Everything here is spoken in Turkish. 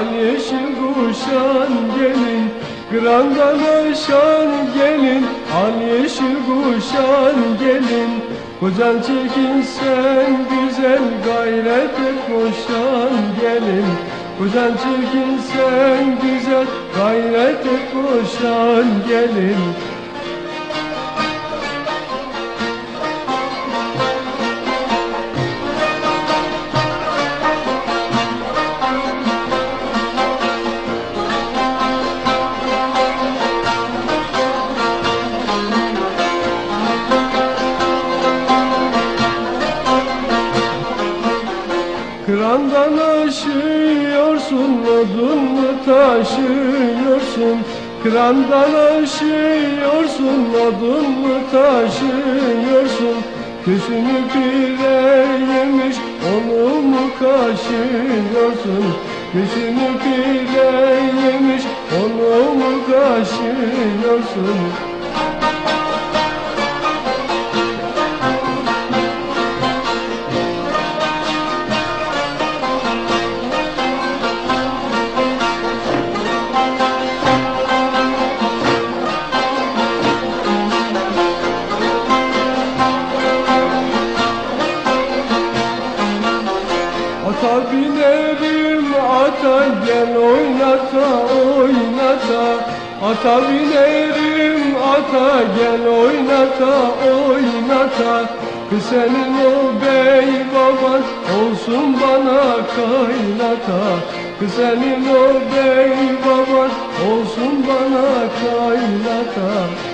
al yeşil kuşan gelin. Grandan aşan gelin al yeşil kuşan gelin. Kocan çekin sen güzel gayret et koşan gelin. Kocan çirkin sen güzel gayret et koşan gelin Kırandan aşıyorsun, odun mu taşıyorsun? Kırandan aşıyorsun, odun mu taşıyorsun? Küsünü pire yemiş, onu mu kaşıyorsun? Küsünü pire yemiş, onu mu kaşıyorsun? Binerim ata gel oynata oynata. Ata binerim ata gel oynata oynata. Kız senin o bey baban olsun bana kaynata. Kız senin o bey baban olsun bana kaynata